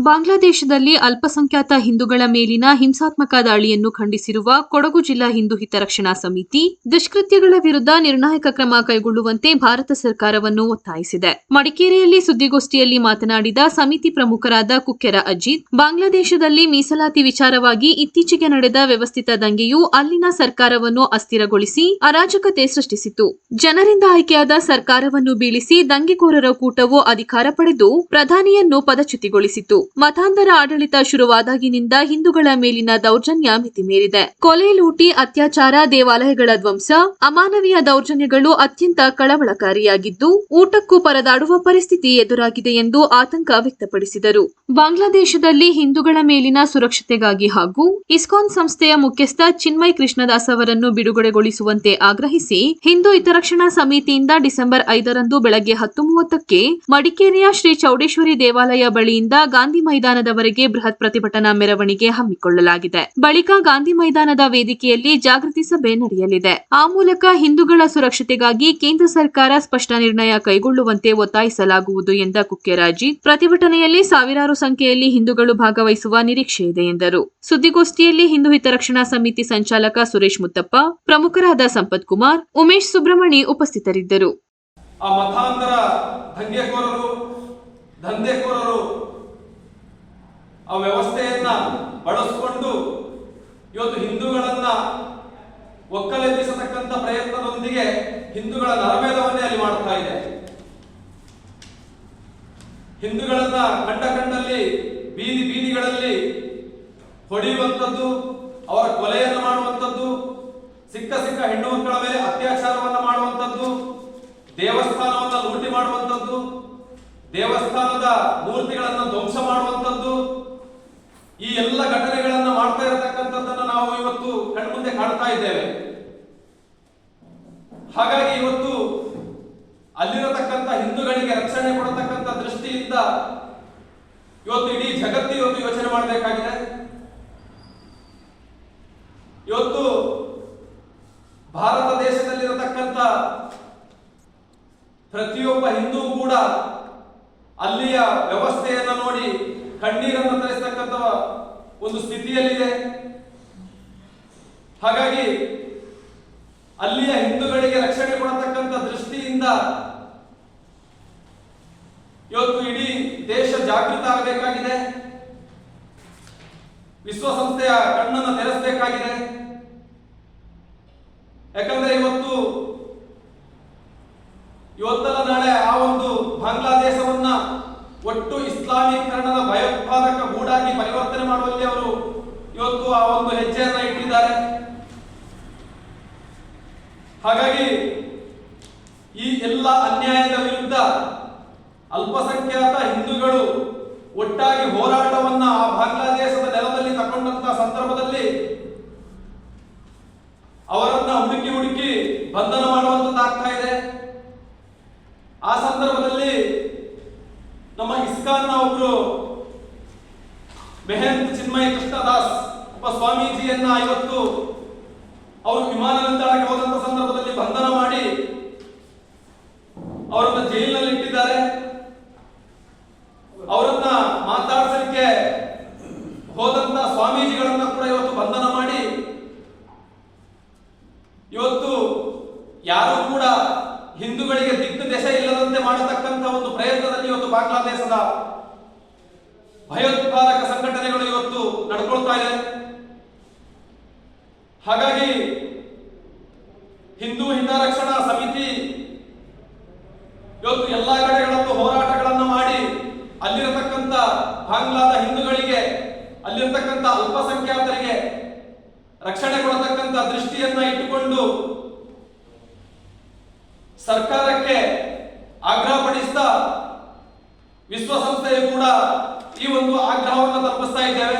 ಬಾಂಗ್ಲಾದೇಶದಲ್ಲಿ ಅಲ್ಪಸಂಖ್ಯಾತ ಹಿಂದೂಗಳ ಮೇಲಿನ ಹಿಂಸಾತ್ಮಕ ದಾಳಿಯನ್ನು ಖಂಡಿಸಿರುವ ಕೊಡಗು ಜಿಲ್ಲಾ ಹಿಂದೂ ಹಿತರಕ್ಷಣಾ ಸಮಿತಿ, ದುಷ್ಕೃತ್ಯಗಳ ವಿರುದ್ಧ ನಿರ್ಣಾಯಕ ಕ್ರಮ ಕೈಗೊಳ್ಳುವಂತೆ ಭಾರತ ಸರ್ಕಾರವನ್ನು ಒತ್ತಾಯಿಸಿದೆ. ಮಡಿಕೇರಿಯಲ್ಲಿ ಸುದ್ದಿಗೋಷ್ಠಿಯಲ್ಲಿ ಮಾತನಾಡಿದ ಸಮಿತಿ ಪ್ರಮುಖರಾದ ಕುಕ್ಕೆರ ಅಜಿತ್, ಬಾಂಗ್ಲಾದೇಶದಲ್ಲಿ ಮೀಸಲಾತಿ ವಿಚಾರವಾಗಿ ಇತ್ತೀಚೆಗೆ ನಡೆದ ವ್ಯವಸ್ಥಿತ ದಂಗೆಯು ಅಲ್ಲಿನ ಸರ್ಕಾರವನ್ನು ಅಸ್ಥಿರಗೊಳಿಸಿ ಅರಾಜಕತೆ ಸೃಷ್ಟಿಸಿತು ಜನರಿಂದ ಆಯ್ಕೆಯಾದ ಸರ್ಕಾರವನ್ನು ಬೀಳಿಸಿ ದಂಗೆಕೋರರ ಕೂಟವು ಅಧಿಕಾರ ಪಡೆದು ಪ್ರಧಾನಿಯನ್ನು ಪದಚ್ಯುತಿಗೊಳಿಸಿತು ಮತಾಂತರ ಆಡಳಿತ ಶುರುವಾದಾಗಿನಿಂದ ಹಿಂದೂಗಳ ಮೇಲಿನ ದೌರ್ಜನ್ಯ ಮಿತಿಮೀರಿದೆ ಕೊಲೆ, ಲೂಟಿ, ಅತ್ಯಾಚಾರ, ದೇವಾಲಯಗಳ ಧ್ವಂಸ, ಅಮಾನವೀಯ ದೌರ್ಜನ್ಯಗಳು ಅತ್ಯಂತ ಕಳವಳಕಾರಿಯಾಗಿದ್ದು, ಊಟಕ್ಕೂ ಪರದಾಡುವ ಪರಿಸ್ಥಿತಿ ಎದುರಾಗಿದೆ ಎಂದು ಆತಂಕ ವ್ಯಕ್ತಪಡಿಸಿದರು. ಬಾಂಗ್ಲಾದೇಶದಲ್ಲಿ ಹಿಂದೂಗಳ ಮೇಲಿನ ಸುರಕ್ಷತೆಗಾಗಿ ಹಾಗೂ ಇಸ್ಕಾನ್ ಸಂಸ್ಥೆಯ ಮುಖ್ಯಸ್ಥ ಚಿನ್ಮಯ್ ಕೃಷ್ಣದಾಸ್ ಅವರನ್ನು ಬಿಡುಗಡೆಗೊಳಿಸುವಂತೆ ಆಗ್ರಹಿಸಿ ಹಿಂದೂ ಹಿತರಕ್ಷಣಾ ಸಮಿತಿಯಿಂದ ಡಿಸೆಂಬರ್ ಐದರಂದು ಬೆಳಗ್ಗೆ ಹತ್ತು ಮೂವತ್ತಕ್ಕೆ ಮಡಿಕೇರಿಯ ಶ್ರೀ ಚೌಡೇಶ್ವರಿ ದೇವಾಲಯ ಬಳಿಯಿಂದ ಗಾಂಧಿ ಮೈದಾನದವರೆಗೆ ಬೃಹತ್ ಪ್ರತಿಭಟನಾ ಮೆರವಣಿಗೆ ಹಮ್ಮಿಕೊಳ್ಳಲಾಗಿದೆ. ಬಳಿಕ ಗಾಂಧಿ ಮೈದಾನದ ವೇದಿಕೆಯಲ್ಲಿ ಜಾಗೃತಿ ಸಭೆ ನಡೆಯಲಿದೆ. ಆ ಮೂಲಕ ಹಿಂದೂಗಳ ಸುರಕ್ಷತೆಗಾಗಿ ಕೇಂದ್ರ ಸರ್ಕಾರ ಸ್ಪಷ್ಟ ನಿರ್ಣಯ ಕೈಗೊಳ್ಳುವಂತೆ ಒತ್ತಾಯಿಸಲಾಗುವುದು ಎಂದ ಕುಕ್ಕೆರಾಜಿ ಪ್ರತಿಭಟನೆಯಲ್ಲಿ ಸಾವಿರಾರು ಸಂಖ್ಯೆಯಲ್ಲಿ ಹಿಂದೂಗಳು ಭಾಗವಹಿಸುವ ನಿರೀಕ್ಷೆ ಇದೆ ಎಂದರು. ಸುದ್ದಿಗೋಷ್ಠಿಯಲ್ಲಿ ಹಿಂದೂ ಹಿತರಕ್ಷಣಾ ಸಮಿತಿ ಸಂಚಾಲಕ ಸುರೇಶ್ ಮುತ್ತಪ್ಪ, ಪ್ರಮುಖರಾದ ಸಂಪತ್ ಕುಮಾರ್, ಉಮೇಶ್ ಸುಬ್ರಹ್ಮಣಿ ಉಪಸ್ಥಿತರಿದ್ದರು. ಬಳಸಿಕೊಂಡು ಇವತ್ತು ಹಿಂದೂಗಳನ್ನ ಒಕ್ಕಲೆಬ್ಬಿಸತಕ್ಕಂಥ ಪ್ರಯತ್ನದೊಂದಿಗೆ ಹಿಂದೂಗಳ ನರಮೇಧವನ್ನೇ ಅಲ್ಲಿ ಮಾಡ್ತಾ ಇದೆ ಹಿಂದೂಗಳನ್ನ ಕಂಡ ಕಂಡಲ್ಲಿ, ಬೀದಿ ಬೀದಿಗಳಲ್ಲಿ ಹೊಡೆಯುವಂಥದ್ದು, ಅವರ ಕೊಲೆಯನ್ನು ಮಾಡುವಂಥದ್ದು, ಸಿಕ್ಕ ಸಿಕ್ಕ ಹೆಣ್ಣು ಮಕ್ಕಳ ಮೇಲೆ ಅತ್ಯಾಚಾರವನ್ನ ಮಾಡುವಂಥದ್ದು, ದೇವಸ್ಥಾನವನ್ನ ಲೂಟಿ ಮಾಡುವಂಥದ್ದು, ದೇವಸ್ಥಾನದ ಮೂರ್ತಿಗಳನ್ನು ಧ್ವಂಸ ಮಾಡುವಂಥದ್ದು, ಈ ಎಲ್ಲ ಘಟನೆಗಳನ್ನು ಮಾಡ್ತಾ ಇರತಕ್ಕಂಥದ್ದನ್ನು ನಾವು ಇವತ್ತು ಕಣ್ಮುಂದೆ ಕಾಣ್ತಾ ಇದ್ದೇವೆ. ಹಾಗಾಗಿ ಇವತ್ತು ಅಲ್ಲಿರತಕ್ಕಂಥ ಹಿಂದೂಗಳಿಗೆ ರಕ್ಷಣೆ ಕೊಡತಕ್ಕಂಥ ದೃಷ್ಟಿಯಿಂದ ಇವತ್ತು ಇಡೀ ಜಗತ್ತು ಇವತ್ತು ಯೋಚನೆ ಮಾಡಬೇಕಾಗಿದೆ. ಇವತ್ತು ಭಾರತ ದೇಶದಲ್ಲಿರತಕ್ಕಂಥ ಪ್ರತಿಯೊಬ್ಬ ಹಿಂದೂ ಕೂಡ ಅಲ್ಲಿಯ ವ್ಯವಸ್ಥೆಯನ್ನು ನೋಡಿ ಕಣ್ಣೀರನ್ನು ತರಿಸತಕ್ಕಂಥ ಒಂದು ಸ್ಥಿತಿಯಲ್ಲಿದೆ. ಹಾಗಾಗಿ ಅಲ್ಲಿಯ ಹಿಂದೂಗಳಿಗೆ ರಕ್ಷಣೆ ಕೊಡತಕ್ಕಂಥ ದೃಷ್ಟಿಯಿಂದ ಇವತ್ತು ಇಡೀ ದೇಶ ಜಾಗೃತ ಆಗಬೇಕಾಗಿದೆ ವಿಶ್ವಸಂಸ್ಥೆಯ ಕಣ್ಣನ್ನು ತೆರೆಸಬೇಕಾಗಿದೆ. ಯಾಕಂದ್ರೆ ಇವತ್ತು, ಇವತ್ತಲ್ಲ ನಾಳೆ ಆ ಒಂದು ಬಾಂಗ್ಲಾದೇಶವನ್ನ ಒಟ್ಟು ಇಸ್ಲಾಮೀಕರಣದ ಭಯೋತ್ಪಾದಕ ಗೂಡಾಗಿ ಪರಿವರ್ತನೆ ಮಾಡುವಲ್ಲಿ ಅವರು ಇವತ್ತು ಆ ಒಂದು ಹೆಜ್ಜೆಯನ್ನ ಇಟ್ಟಿದ್ದಾರೆ. ಹಾಗಾಗಿ ಈ ಎಲ್ಲ ಅನ್ಯಾಯದ ವಿರುದ್ಧ ಅಲ್ಪಸಂಖ್ಯಾತ ಹಿಂದೂಗಳು ಒಟ್ಟಾಗಿ ಹೋರಾಟವನ್ನ ಆ ಬಾಂಗ್ಲಾದೇಶದ ನೆಲದಲ್ಲಿ ತಕೊಂಡಂತ ಸಂದರ್ಭದಲ್ಲಿ ಅವರನ್ನ ಹುಡುಕಿ ಹುಡುಕಿ ಬಂಧನ ಮಾಡುವಂತದ್ದಾಗ್ತಾ ಇದೆ. ಆ ಸಂದರ್ಭದಲ್ಲಿ ನಮ್ಮ ಇಸ್ಕಾನ್ನ ಒಬ್ರು ಮೆಹಂತ್ ಚಿನ್ಮಯ ಕೃಷ್ಣದಾಸ್ ಒಬ್ಬ ಸ್ವಾಮೀಜಿಯನ್ನ ಇವತ್ತು ಅವರು ವಿಮಾನ ನಿಲ್ದಾಣಕ್ಕೆ ಹೋದಂತ ಸಂದರ್ಭದಲ್ಲಿ ಬಂಧನ ಮಾಡಿ ಅವರನ್ನ ಜೈಲಿನಲ್ಲಿ ಇಟ್ಟಿದ್ದಾರೆ ಅವರನ್ನ ಮಾತಾಡಿಸಲಿಕ್ಕೆ ಹೋದಂತ ಸ್ವಾಮೀಜಿಗಳನ್ನ ಕೂಡ ಇವತ್ತು ಬಂಧನ ಮಾಡಿ ಇವತ್ತು ಯಾರು ಕೂಡ ಹಿಂದೂಗಳಿಗೆ ದಿಕ್ಕು ದೆಸೆ ಇಲ್ಲದಂತೆ ಮಾಡತಕ್ಕಂತ ಒಂದು ಪ್ರಯತ್ನದಲ್ಲಿ ಇವತ್ತು ಬಾಂಗ್ಲಾದೇಶದ ಭಯೋತ್ಪಾದಕ ಸಂಘಟನೆಗಳು ಇವತ್ತು ನಡ್ಕೊಳ್ತಾ ಇದೆ. ಹಾಗಾಗಿ ಹಿಂದೂ ಹಿತರಕ್ಷಣಾ ಸಮಿತಿ ಇವತ್ತು ಎಲ್ಲಾ ಕಡೆಗಳಲ್ಲೂ ಹೋರಾಟಗಳನ್ನು ಮಾಡಿ ಅಲ್ಲಿರತಕ್ಕಂತ ಬಾಂಗ್ಲಾದ ಹಿಂದೂಗಳಿಗೆ ಅಲ್ಲಿರತಕ್ಕಂತ ಅಲ್ಪಸಂಖ್ಯಾತರಿಗೆ ರಕ್ಷಣೆ ಕೊಡತಕ್ಕಂತ ದೃಷ್ಟಿಯನ್ನ ಇಟ್ಟುಕೊಂಡು ಸರ್ಕಾರಕ್ಕೆ ಆಗ್ರಹಪಡಿಸ್ತಾ ವಿಶ್ವಸಂಸ್ಥೆಯು ಕೂಡ ಈ ಒಂದು ಆಗ್ರಹವನ್ನು ತಪ್ಪಿಸ್ತಾ ಇದ್ದೇವೆ.